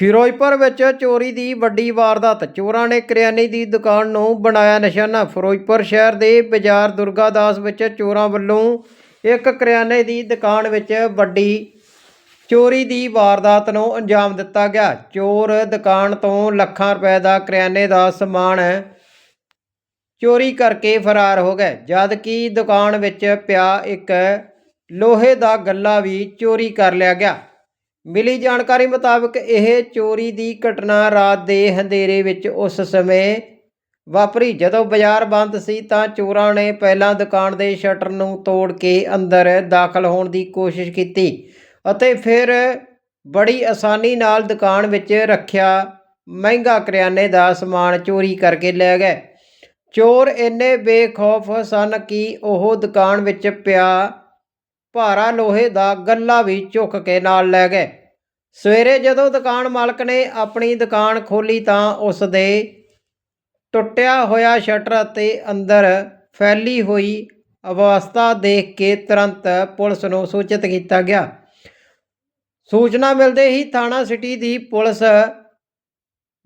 ਫਿਰੋਜ਼ਪੁਰ ਵਿੱਚ ਚੋਰੀ ਦੀ ਵੱਡੀ ਵਾਰਦਾਤ। ਚੋਰਾਂ ਨੇ ਕਰਿਆਨੇ ਦੀ ਦੁਕਾਨ ਨੂੰ ਬਣਾਇਆ ਨਿਸ਼ਾਨਾ। ਫਿਰੋਜ਼ਪੁਰ ਸ਼ਹਿਰ ਦੇ ਬਾਜ਼ਾਰ ਦੁਰਗਾਦਾਸ ਵਿੱਚ ਚੋਰਾਂ ਵੱਲੋਂ ਇੱਕ ਕਰਿਆਨੇ ਦੀ ਦੁਕਾਨ ਵਿੱਚ ਵੱਡੀ ਚੋਰੀ ਦੀ ਵਾਰਦਾਤ ਨੂੰ ਅੰਜਾਮ ਦਿੱਤਾ ਗਿਆ। ਚੋਰ ਦੁਕਾਨ ਤੋਂ ਲੱਖਾਂ ਰੁਪਏ ਦਾ ਕਰਿਆਨੇ ਦਾ ਸਮਾਨ ਚੋਰੀ ਕਰਕੇ ਫਰਾਰ ਹੋ ਗਏ। ਜਦ ਕਿ ਦੁਕਾਨ ਵਿੱਚ ਪਿਆ ਇੱਕ ਲੋਹੇ ਦਾ ਗੱਲਾ ਵੀ ਚੋਰੀ ਕਰ ਲਿਆ ਗਿਆ। ਮਿਲੀ ਜਾਣਕਾਰੀ ਮੁਤਾਬਕ ਇਹ ਚੋਰੀ ਦੀ ਘਟਨਾ ਰਾਤ ਦੇ ਹਨੇਰੇ ਵਿੱਚ ਉਸ ਸਮੇਂ ਵਾਪਰੀ। ਜਦੋਂ ਬਾਜ਼ਾਰ ਬੰਦ ਸੀ ਤਾਂ ਚੋਰਾਂ ਨੇ ਪਹਿਲਾਂ ਦੁਕਾਨ ਦੇ ਸ਼ਟਰ ਨੂੰ ਤੋੜ ਕੇ ਅੰਦਰ ਦਾਖਲ ਹੋਣ ਦੀ ਕੋਸ਼ਿਸ਼ ਕੀਤੀ ਅਤੇ ਫਿਰ ਬੜੀ ਆਸਾਨੀ ਨਾਲ ਦੁਕਾਨ ਵਿੱਚ ਰੱਖਿਆ। ਮਹਿੰਗਾ ਕਰਿਆਨੇ ਦਾ ਸਮਾਨ ਚੋਰੀ ਕਰਕੇ ਲੈ ਗਏ। ਚੋਰ ਇੰਨੇ ਬੇਖੌਫ ਸਨ ਕਿ ਉਹ ਦੁਕਾਨ ਵਿੱਚ ਪਿਆ ਭਾਰਾ ਲੋਹੇ ਦਾ ਗੱਲਾ ਵੀ ਚੁੱਕ ਕੇ ਨਾਲ ਲੈ ਗਏ। ਸਵੇਰੇ ਜਦੋਂ ਦੁਕਾਨ ਮਾਲਕ ਨੇ ਆਪਣੀ ਦੁਕਾਨ ਖੋਲੀ ਤਾਂ ਉਸ ਦੇ ਟੁੱਟਿਆ ਹੋਇਆ ਸ਼ਟਰ ਅਤੇ ਅੰਦਰ ਫੈਲੀ ਹੋਈ ਅਵਸਥਾ ਦੇਖ ਕੇ ਤੁਰੰਤ ਪੁਲਿਸ ਨੂੰ ਸੂਚਿਤ ਕੀਤਾ ਗਿਆ। ਸੂਚਨਾ ਮਿਲਦੇ ਹੀ ਥਾਣਾ ਸਿਟੀ ਦੀ ਪੁਲਿਸ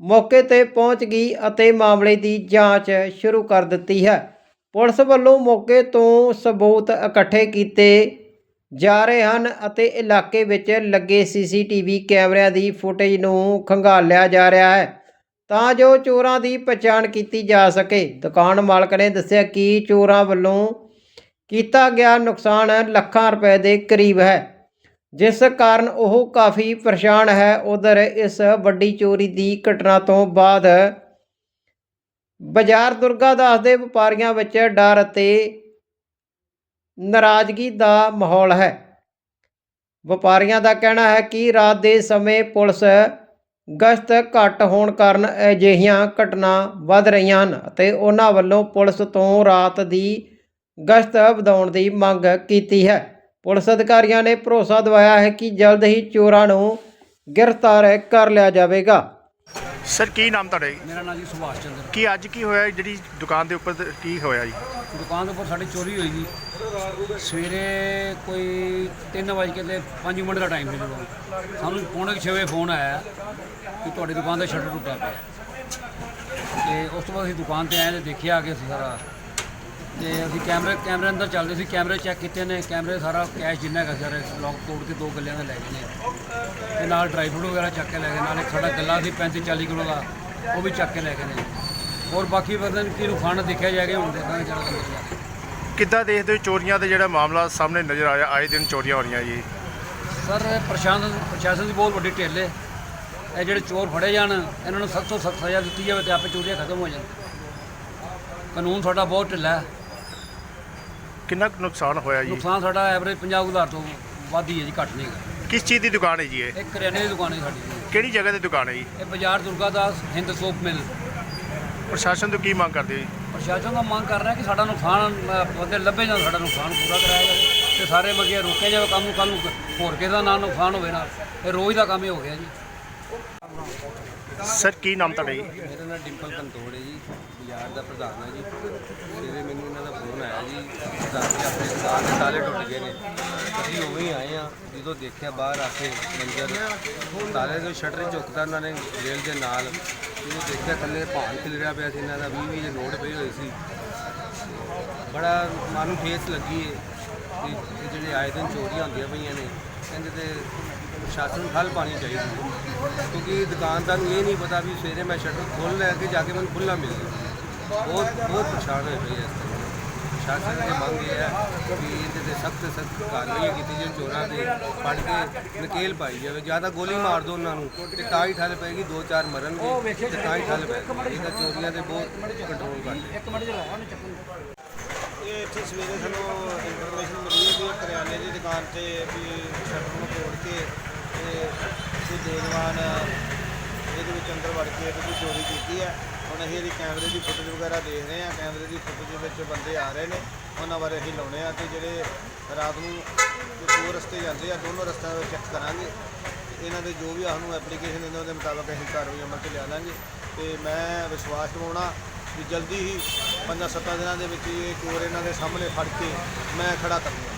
ਮੌਕੇ ਤੇ ਪਹੁੰਚ ਗਈ ਅਤੇ ਮਾਮਲੇ ਦੀ ਜਾਂਚ ਸ਼ੁਰੂ ਕਰ ਦਿੱਤੀ ਹੈ। ਪੁਲਿਸ ਵੱਲੋਂ ਮੌਕੇ ਤੋਂ ਸਬੂਤ ਇਕੱਠੇ ਕੀਤੇ ਜਾ ਰਹੇ ਹਨ ਅਤੇ ਇਲਾਕੇ ਵਿੱਚ ਲੱਗੇ ਸੀਸੀਟੀਵੀ ਕੈਮਰਿਆਂ ਦੀ ਫੁਟੇਜ ਨੂੰ ਖੰਗਾਲਿਆ ਜਾ ਰਿਹਾ ਹੈ ਤਾਂ ਜੋ ਚੋਰਾਂ ਦੀ ਪਛਾਣ ਕੀਤੀ ਜਾ ਸਕੇ। ਦੁਕਾਨ ਮਾਲਕ ਨੇ ਦੱਸਿਆ ਕਿ ਚੋਰਾਂ ਵੱਲੋਂ ਕੀਤਾ ਗਿਆ ਨੁਕਸਾਨ ਲੱਖਾਂ ਰੁਪਏ ਦੇ ਕਰੀਬ ਹੈ, ਜਿਸ ਕਾਰਨ ਉਹ ਕਾਫੀ ਪਰੇਸ਼ਾਨ ਹੈ। ਉਧਰ ਇਸ ਵੱਡੀ ਚੋਰੀ ਦੀ ਘਟਨਾ ਤੋਂ ਬਾਅਦ ਬਾਜ਼ਾਰ ਦੁਰਗਾਦਾਸ ਦੇ ਵਪਾਰੀਆਂ ਵਿੱਚ ਡਰ ਅਤੇ ਨਾਰਾਜ਼ਗੀ ਦਾ ਮਾਹੌਲ ਹੈ। ਵਪਾਰੀਆਂ ਦਾ ਕਹਿਣਾ ਹੈ ਕਿ ਰਾਤ ਦੇ ਸਮੇਂ ਪੁਲਿਸ ਗਸ਼ਤ ਘੱਟ ਹੋਣ ਕਾਰਨ ਅਜਿਹੀਆਂ ਘਟਨਾ ਵੱਧ ਰਹੀਆਂ ਹਨ ਅਤੇ ਉਹਨਾਂ ਵੱਲੋਂ ਪੁਲਿਸ ਤੋਂ ਰਾਤ ਦੀ ਗਸ਼ਤ ਵਧਾਉਣ ਦੀ ਮੰਗ ਕੀਤੀ ਹੈ। ਪੁਲਿਸ ਅਧਿਕਾਰੀਆਂ ਨੇ ਭਰੋਸਾ ਦਿਵਾਇਆ ਹੈ ਕਿ ਜਲਦ ਹੀ ਚੋਰਾਂ ਨੂੰ ਗ੍ਰਿਫਤਾਰ ਕਰ ਲਿਆ ਜਾਵੇਗਾ। ਸਰ ਕੀ ਨਾਮ ਤੁਹਾਡਾ ਜੀ? ਮੇਰਾ ਨਾਮ ਜੀ ਸੁਭਾਸ਼ ਚੰਦਰ। ਕੀ ਅੱਜ ਕੀ ਹੋਇਆ ਜਿਹੜੀ ਦੁਕਾਨ ਦੇ ਉੱਪਰ ਤੇ ਕੀ ਹੋਇਆ ਜੀ? ਦੁਕਾਨ ਦੇ ਉੱਪਰ ਸਾਡੀ ਚੋਰੀ ਹੋਈ ਜੀ। ਸਵੇਰੇ ਕੋਈ 3 ਵਜੇ ਕੇ ਤੇ 5 ਮਿੰਟ ਦਾ ਟਾਈਮ ਸੀ ਜਦੋਂ ਸਾਨੂੰ ਪੌਣੇ 6 ਵਜੇ ਫੋਨ ਆਇਆ ਕਿ ਤੁਹਾਡੀ ਦੁਕਾਨ ਦਾ ਸ਼ਟਰ ਟੁੱਟਾ ਪਿਆ। ਤੇ ਉਸ ਤੋਂ ਬਾਅਦ ਅਸੀਂ ਦੁਕਾਨ ਤੇ ਆਏ ਤੇ ਦੇਖਿਆ ਕਿ ਸਾਰਾ ਤੇ ਅਸੀਂ ਕੈਮਰੇ ਕੈਮਰੇ ਅੰਦਰ ਚੱਲਦੇ ਸੀ ਕੈਮਰੇ ਚੈੱਕ ਕੀਤੇ ਨੇ ਕੈਮਰੇ ਸਾਰਾ ਕੈਸ਼ ਜਿੰਨਾ ਹੈਗਾ ਸਾਰੇ ਲੌਕ ਤੋੜ ਕੇ ਦੋ ਗੱਲਿਆਂ ਦੇ ਲੈ ਗਏ ਨੇ। ਤੇ ਨਾਲ ਡਰਾਈ ਫਰੂਟ ਵਗੈਰਾ ਚੱਕ ਕੇ ਲੈ ਗਏ ਨਾਲ ਇੱਕ ਸਾਡਾ ਗੱਲਾ ਸੀ 35 40 ਕਿਲੋ ਦਾ ਉਹ ਵੀ ਚੱਕ ਕੇ ਲੈ ਗਏ ਨੇ। ਹੋਰ ਬਾਕੀ ਵਰਦਨ ਕੀ ਨੁਕਸਾਨ ਦੇਖਿਆ ਜਾਏਗਾ ਹੁਣ ਦੇਖਾਂਗੇ ਚੱਲ ਕੇ ਕਿੱਦਾਂ ਦੇਖਦੇ ਹੋ ਚੋਰੀਆਂ ਦਾ ਜਿਹੜਾ ਮਾਮਲਾ ਸਾਹਮਣੇ ਨਜ਼ਰ ਆਇਆ ਆਏ ਦਿਨ ਚੋਰੀਆਂ ਹੋ ਰਹੀਆਂ ਜੀ? ਸਰ ਪ੍ਰਸ਼ਾਸਨ ਪ੍ਰਸ਼ਾਸਨ ਦੀ ਬਹੁਤ ਵੱਡੀ ਢਿੱਲ ਹੈ ਇਹ ਜਿਹੜੇ ਚੋਰ ਫੜੇ ਜਾਣ ਇਹਨਾਂ ਨੂੰ ਸਖਤ ਤੋਂ ਸਖਤ ਸਜ਼ਾ ਦਿੱਤੀ ਜਾਵੇ ਤੇ ਆਪੇ ਚੋਰੀਆਂ ਖਤਮ ਹੋ ਜਾਣ। ਕਾਨੂੰਨ ਸਾਡਾ ਬਹੁਤ ਢਿੱਲਾ ਹੈ। ਕਿੰਨਾ ਕੁ ਨੁਕਸਾਨ ਹੋਇਆ ਜੀ? ਨੁਕਸਾਨ ਸਾਡਾ ਐਵਰੇਜ 50 ਹਜ਼ਾਰ ਤੋਂ ਵੱਧ ਹੀ ਹੈ ਜੀ ਘੱਟ ਨਹੀਂ ਹੈਗਾ। ਕਿਸ ਚੀਜ਼ ਦੀ ਦੁਕਾਨ ਹੈ ਜੀ ਇਹ? ਇੱਕ ਕਰਿਆਨੇ ਦੀ ਦੁਕਾਨ ਹੈ ਸਾਡੀ ਕਿਹੜੀ ਜਗ੍ਹਾ ਤੇ ਦੁਕਾਨ ਹੈ ਜੀ? ਇਹ ਬਾਜ਼ਾਰ ਦੁਰਗਾਦਾਸ ਹਿੰਦ ਸੋਪ ਮਿਲ। ਪ੍ਰਸ਼ਾਸਨ ਤੋਂ ਕੀ ਮੰਗ ਕਰਦੇ ਹੋ ਜੀ? ਪ੍ਰਸ਼ਾਸਨ ਦਾ ਮੰਗ ਕਰ ਰਿਹਾ ਕਿ ਸਾਡਾ ਨੁਕਸਾਨ ਅ, ਬੰਦੇ ਲੱਭੇ ਜਾਣ ਸਾਡਾ ਨੁਕਸਾਨ ਪੂਰਾ ਕਰਾਇਆ ਜਾਵੇ ਤੇ ਸਾਰੇ ਮਗੇ ਰੋਕੇ ਜਾਵੇ। ਕੰਮ ਨੂੰ ਕੱਲ ਨੂੰ ਹੋਰ ਕਿਸੇ ਦਾ ਨਾ ਨੁਕਸਾਨ ਹੋਵੇ ਨਾ। ਇਹ ਰੋਜ਼ ਦਾ ਕੰਮ ਹੀ ਹੋ ਗਿਆ ਜੀ। ਸਰ, ਕੀ ਨਾਮ ਤੁਹਾਡਾ ਜੀ? ਮੇਰਾ ਨਾਮ ਡਿੰਪਲ ਕੰਤੋੜ ਹੈ ਜੀ, ਬਾਜ਼ਾਰ ਦਾ ਪ੍ਰਧਾਨ ਹੈ ਜੀ। ਸਵੇਰੇ ਮੈਨੂੰ ਇਹਨਾਂ ਦਾ ਫੋਨ ਆਇਆ ਜੀ, ਦੱਸ ਕੇ ਆਪਣੇ ਦੁਕਾਨ ਦੇ ਤਾਲੇ ਟੁੱਟ ਗਏ ਨੇ। ਅਸੀਂ ਉਵੇਂ ਹੀ ਆਏ ਆ ਜਦੋਂ ਦੇਖਿਆ ਬਾਹਰ ਆ ਕੇ ਮੰਜ਼ਰ ਤਾਲੇ ਦੇ ਸ਼ਟਰ ਝੁਕਦਾ ਉਹਨਾਂ ਨੇ ਰੇਲ ਦੇ ਨਾਲ। ਜਦੋਂ ਦੇਖਿਆ ਥੱਲੇ ਭਾਨ ਖਿਲਰਿਆ ਪਿਆ ਸੀ, ਇਹਨਾਂ ਦਾ 20 20 ਦੇ ਨੋਟ ਪਏ ਹੋਏ ਸੀ। ਬੜਾ ਮਨ ਨੂੰ ਠੇਸ ਲੱਗੀ ਹੈ ਕਿ ਜਿਹੜੇ ਆਏ ਦਿਨ ਚੋਰੀਆਂ ਹੁੰਦੀਆਂ ਪਈਆਂ ਨੇ, ਕਹਿੰਦੇ ਤੇ ਪ੍ਰਸ਼ਾਸਨ ਨੂੰ ਠੱਲ ਪਾਣੀ ਚਾਹੀਦੀ ਹੈ। ਕਿਉਂਕਿ ਦੁਕਾਨਦਾਰ ਨੂੰ ਇਹ ਨਹੀਂ ਪਤਾ ਵੀ ਸਵੇਰੇ ਮੈਂ ਸ਼ਟਰ ਖੋਲ੍ਹ ਲੈ ਕੇ ਜਾ ਕੇ ਮੈਨੂੰ ਖੁੱਲ੍ਹਾ ਮਿਲ ਗਿਆ। ਬਹੁਤ ਬਹੁਤ ਪਰੇਸ਼ਾਨ ਹੋਏ ਪਏ ਇਸ ਤਰ੍ਹਾਂ ਪ੍ਰਸ਼ਾਸਨ ਦੀ ਮੰਗ ਇਹ ਹੈ ਕਿ ਇਹਦੇ ਤੇ ਸਖਤ ਸਖਤ ਕਾਰਵਾਈ ਕੀਤੀ ਜਾਵੇ ਚੋਰਾਂ ਤੇ ਫੜ ਕੇ ਨਕੇਲ ਪਾਈ ਜਾਵੇ। ਜਾਂ ਤਾਂ ਗੋਲੀ ਮਾਰ ਦਿਓ ਉਹਨਾਂ ਨੂੰ ਤੇ ਤਾਂ ਹੀ ਠੱਲ ਪਏਗੀ ਦੋ ਚਾਰ ਮਰਨਗੇ ਤੇ ਤਾਂ ਹੀ ਠੱਲ ਪਏਗੀ। ਇਹਦਾ ਚੋਰੀਆਂ ਤੇ ਬਹੁਤ ਕੰਟਰੋਲ ਕਰਦੇ ਇਹ ਇੱਥੇ ਸਵੇਰੇ ਸਾਨੂੰ ਇਨਫੋਰਮੇਸ਼ਨ ਮਿਲੀ ਹੈ ਇਹ ਕਰਿਆਨੇ ਦੀ ਦੁਕਾਨ ਤੇ ਵੀ ਸ਼ਟਰ ਨੂੰ ਤੋੜ ਕੇ ਕੋਈ ਇਹਦੇ ਵਿੱਚ ਅੰਦਰ ਵੜ ਕੇ ਇਹਦੀ ਚੋਰੀ ਕੀਤੀ ਹੈ। ਹੁਣ ਅਸੀਂ ਇਹਦੀ ਕੈਮਰੇ ਦੀ ਫੁਟੇਜ ਵਗੈਰਾ ਦੇਖ ਰਹੇ ਹਾਂ। ਕੈਮਰੇ ਦੀ ਫੁਟੇਜ ਵਿੱਚ ਬੰਦੇ ਆ ਰਹੇ ਨੇ। ਉਹਨਾਂ ਬਾਰੇ ਅਸੀਂ ਲਾਉਣੇ ਆ ਤੇ ਜਿਹੜੇ ਰਾਤ ਨੂੰ ਦੋ ਰਸਤੇ ਜਾਂਦੇ ਆ, ਦੋਨੋਂ ਰਸਤਿਆਂ ਵਿੱਚ ਚੈੱਕ ਕਰਾਂਗੇ। ਤੇ ਇਹਨਾਂ ਦੇ ਜੋ ਵੀ ਸਾਨੂੰ ਐਪਲੀਕੇਸ਼ਨ ਦਿੰਦੇ ਉਹਦੇ ਮੁਤਾਬਕ ਅਸੀਂ ਕਾਰਵਾਈ ਅਮਲ 'ਚ ਲਿਆ ਦਾਂਗੇ ਤੇ ਮੈਂ ਵਿਸ਼ਵਾਸ ਦਿਵਾਉਣਾ ਵੀ ਜਲਦੀ ਹੀ ਪੰਜਾਂ ਸੱਤਾਂ ਦਿਨਾਂ ਦੇ ਵਿੱਚ ਹੀ ਇਹ ਚੋਰ ਇਹਨਾਂ ਦੇ ਸਾਹਮਣੇ ਫੜ ਕੇ ਮੈਂ ਖੜਾ ਕਰੂੰਗਾ